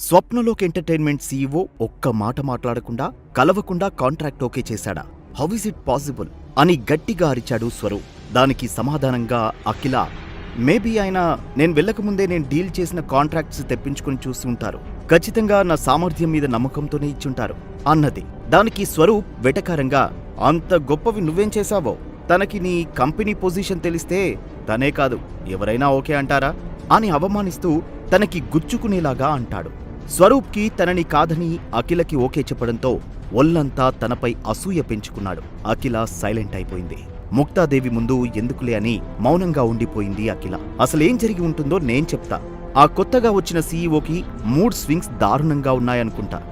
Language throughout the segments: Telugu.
స్వప్నలోక్ ఎంటర్టైన్మెంట్ సీఈఓ ఒక్క మాట మాట్లాడకుండా కలవకుండా కాంట్రాక్ట్ ఓకే చేశాడా? హౌ ఇస్ ఇట్ పాసిబుల్ అని గట్టిగా అరిచాడు స్వరూప్ దానికి సమాధానంగా అఖిల మేబీ ఆయన నేను వెళ్ళకముందే నేను డీల్ చేసిన కాంట్రాక్ట్స్ తెప్పించుకుని చూసి ఉంటారు. ఖచ్చితంగా నా సామర్థ్యం మీద నమ్మకంతోనే ఇచ్చుంటారు అన్నది. దానికి స్వరూప్ వెటకారంగా అంత గొప్పవి నువ్వేం చేశావో? తనకి నీ కంపెనీ పొజిషన్ తెలిస్తే తనే కాదు ఎవరైనా ఓకే అంటారా? అని అవమానిస్తూ తనకి గుచ్చుకునేలాగా అంటాడు. స్వరూప్కి తనని కాదని అఖిలకి ఓకే చెప్పడంతో ఒల్లంతా తనపై అసూయ పెంచుకున్నాడు. అఖిల సైలెంట్ అయిపోయింది. ముక్తాదేవి ముందు ఎందుకులే అని మౌనంగా ఉండిపోయింది అఖిల. అసలేం జరిగి ఉంటుందో నేను చెప్తా. ఆ కొత్తగా వచ్చిన సీఈఓకి మూడ్ స్వింగ్స్ దారుణంగా ఉన్నాయనుకుంటా.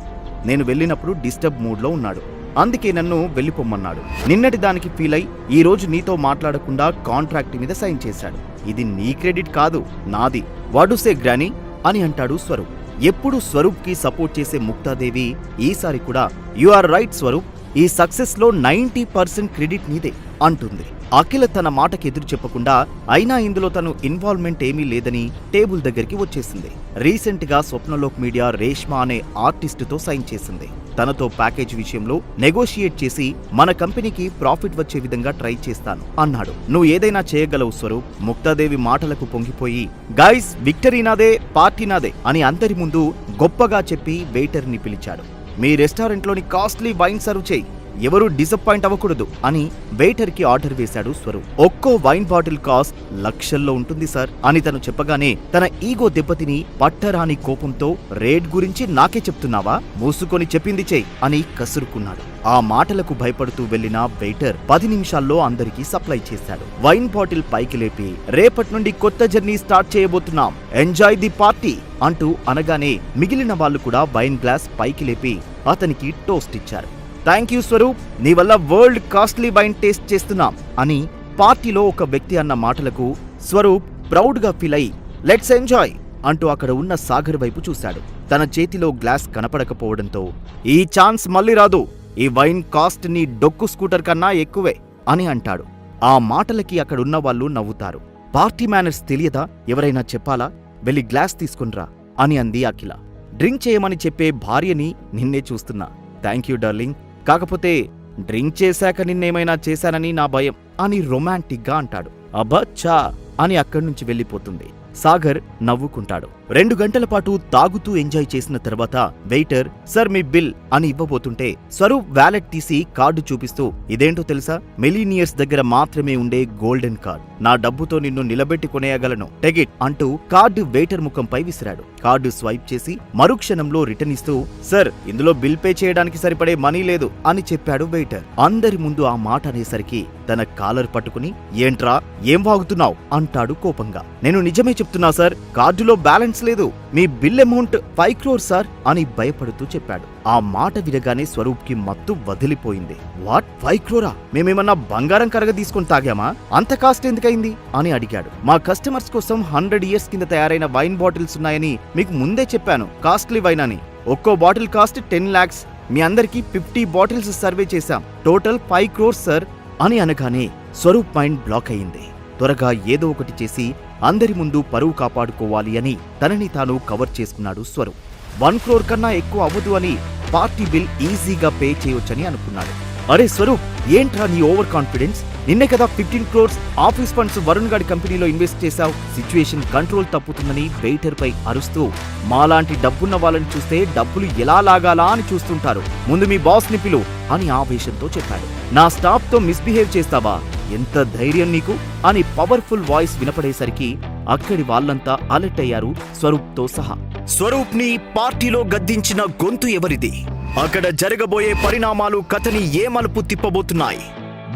నేను వెళ్ళినప్పుడు డిస్టర్బ్ మూడ్లో ఉన్నాడు. అందుకే నన్ను వెళ్ళిపోమ్మన్నాడు. నిన్నటి దానికి ఫీల్ అయి ఈ రోజు నీతో మాట్లాడకుండా కాంట్రాక్ట్ మీద సైన్ చేశాడు. ఇది నీ క్రెడిట్ కాదు నాది. వాడుసే గ్రాని అని అంటాడు స్వరూప్. ఎప్పుడు స్వరూప్కి సపోర్ట్ చేసే ముక్తాదేవి ఈసారి కూడా యు ఆర్ రైట్ స్వరూప్ ఈ సక్సెస్లో నైంటీ పర్సెంట్ క్రెడిట్ నీదే అంటుంది. అఖిల తన మాటకి ఎదురు చెప్పకుండా అయినా ఇందులో తను ఇన్వాల్వ్మెంట్ ఏమీ లేదని టేబుల్ దగ్గరికి వచ్చేసింది. రీసెంట్గా స్వప్నలోక్ మీడియా రేష్మా అనే ఆర్టిస్ట్తో సైన్ చేసింది. తనతో ప్యాకేజ్ విషయంలో నెగోషియేట్ చేసి మన కంపెనీకి ప్రాఫిట్ వచ్చే విధంగా ట్రై చేస్తాను అన్నాడు. నువ్వు ఏదైనా చేయగలవు స్వరూప్. ముక్తాదేవి మాటలకు పొంగిపోయి గాయస్ విక్టరీ నాదే పార్టీ నాదే అని అందరి ముందు గొప్పగా చెప్పి వెయిటర్ని పిలిచాడు. మీ రెస్టారెంట్లోని కాస్ట్లీ వైన్ సర్వ్ చేయి. ఎవరూ డిసప్పాయింట్ అవ్వకూడదు అని వెయిటర్కి ఆర్డర్ వేశాడు స్వరూప్. ఒక్కో వైన్ బాటిల్ కాస్ట్ లక్షల్లో ఉంటుంది సార్ అని తను చెప్పగానే తన ఈగో దెబ్బతిని పట్టరాని కోపంతో రేట్ గురించి నాకే చెప్తున్నావా? మూసుకొని చెప్పింది చెయ్యి అని కసురుకున్నాడు. ఆ మాటలకు భయపడుతూ వెళ్ళిన వెయిటర్ పది నిమిషాల్లో అందరికీ సప్లై చేశాడు. వైన్ బాటిల్ పైకి లేపి రేపటి నుండి కొత్త జర్నీ స్టార్ట్ చేయబోతున్నాం. ఎంజాయ్ ది పార్టీ అంటూ అనగానే మిగిలిన వాళ్ళు కూడా వైన్ గ్లాస్ పైకి లేపి అతనికి టోస్ట్ ఇచ్చారు. థ్యాంక్ యూ స్వరూప్ నీ వల్ల వరల్డ్ కాస్ట్లీ వైన్ టేస్ట్ చేస్తున్నాం అని పార్టీలో ఒక వ్యక్తి అన్న మాటలకు స్వరూప్ ప్రౌడ్గా ఫీల్ అయి లెట్స్ ఎంజాయ్ అంటూ అక్కడ ఉన్న సాగర్ వైపు చూశాడు. తన చేతిలో గ్లాస్ కనపడకపోవడంతో ఈ ఛాన్స్ మళ్ళీ రాదు. ఈ వైన్ కాస్ట్ నీ డొక్కు స్కూటర్ కన్నా ఎక్కువే అని అంటాడు. ఆ మాటలకి అక్కడున్న వాళ్ళు నవ్వుతారు. పార్టీ మేనర్స్ తెలియదా? ఎవరైనా చెప్పాలా? వెళ్ళి గ్లాస్ తీసుకునిరా అని అంది అఖిల. డ్రింక్ చేయమని చెప్పే భార్యని నిన్నే చూస్తున్నా. Thank you darling. కాకపోతే డ్రింక్ చేశాక నిన్నేమైనా చేశానని నా భయం అని రొమాంటిక్గా అంటాడు. అబ్బా చా అని అక్కడి నుంచి వెళ్ళిపోతుంది. సాగర్ నవ్వుకుంటాడు. రెండు గంటల పాటు తాగుతూ ఎంజాయ్ చేసిన తర్వాత వెయిటర్ సర్ మీ బిల్ అని ఇవ్వబోతుంటే స్వరూప్ వ్యాలెట్ తీసి కార్డు చూపిస్తూ ఇదేంటో తెలుసా? మిలీనియర్స్ దగ్గర మాత్రమే ఉండే గోల్డెన్ కార్డ్. నా డబ్బుతో నిన్ను నిలబెట్టి కొనేయగలను. టెగిట్ అంటూ కార్డు వెయిటర్ ముఖంపై విసిరాడు. కార్డు స్వైప్ చేసి మరుక్షణంలో రిటర్న్ ఇస్తూ సర్ ఇందులో బిల్ పే చేయడానికి సరిపడే మనీ లేదు అని చెప్పాడు వెయిటర్. అందరి ముందు ఆ మాట అనేసరికి తన కాలర్ పట్టుకుని ఏంట్రా? ఏం వాగుతున్నావు? అంటాడు కోపంగా. నేను నిజమే చెప్తున్నా సార్. కార్డులో బ్యాలెన్స్ లేదు. మీ bill amount five crore sir అని భయపడుతూ చెప్పాడు. ఆ మాట వినగానే స్వరూప్కి మత్తు వదిలిపోయింది. వాట్? ఫైవ్ క్రోరా? మేమేమన్నా బంగారం కరగ తీసుకొని తాగామా? అంత కాస్ట్ ఎందుకైంది? అని అడిగాడు. మా కస్టమర్స్ కోసం హండ్రెడ్ ఇయర్స్ కింద తయారైన వైన్ బాటిల్స్ ఉన్నాయని మీకు ముందే చెప్పాను. కాస్ట్లీ వైన్ అని. ఒక్కో బాటిల్ కాస్ట్ టెన్ లాక్స్. మీ అందరికీ ఫిఫ్టీ బాటిల్స్ సర్వే చేశాం. టోటల్ ఫైవ్ క్రోర్స్ సార్ అని అనగానే స్వరూప్ మైండ్ బ్లాక్ అయింది. త్వరగా ఏదో ఒకటి చేసి అందరి ముందు పరువు కాపాడుకోవాలి అని తనని తాను కవర్ చేసుకున్నాడు స్వరూప్ వన్ క్రోర్ కన్నా ఎక్కువ అవ్వదు అని పార్టీ బిల్ ఈజీగా పే చేయొచ్చని అనుకున్నాడు. అరే స్వరూప్ ఏంట్రా నీ ఓవర్ కాన్ఫిడెన్స్? నిన్నే కదా fifteen crores office funds Varun గాడి కంపెనీలో ఇన్వెస్ట్ చేశావు. సిచ్యువేషన్ కంట్రోల్ తప్పుతుందని వెయిటర్ పై అరుస్తూ మాలాంటి డబ్బున్న వాళ్ళని చూస్తే డబ్బులు ఎలా లాగాలా అని చూస్తుంటారు. ముందు మీ బాస్ని పిలు అని ఆవేశంతో చెప్పాడు. నా స్టాఫ్తో మిస్బిహేవ్ చేస్తావా? ఎంత ధైర్యం నీకు? అని పవర్ఫుల్ వాయిస్ వినపడేసరికి అక్కడి వాళ్ళంతా అలర్ట్ అయ్యారు స్వరూప్తో సహా. స్వరూప్ని పార్టీలో గద్దించిన గొంతు ఎవరిది? అక్కడ జరగబోయే పరిణామాలు కథని ఏ మలుపు తిప్పబోతున్నాయి?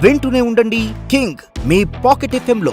వింటూనే ఉండండి కింగ్ మీ పాకెట్ ఎఫ్ఎం లో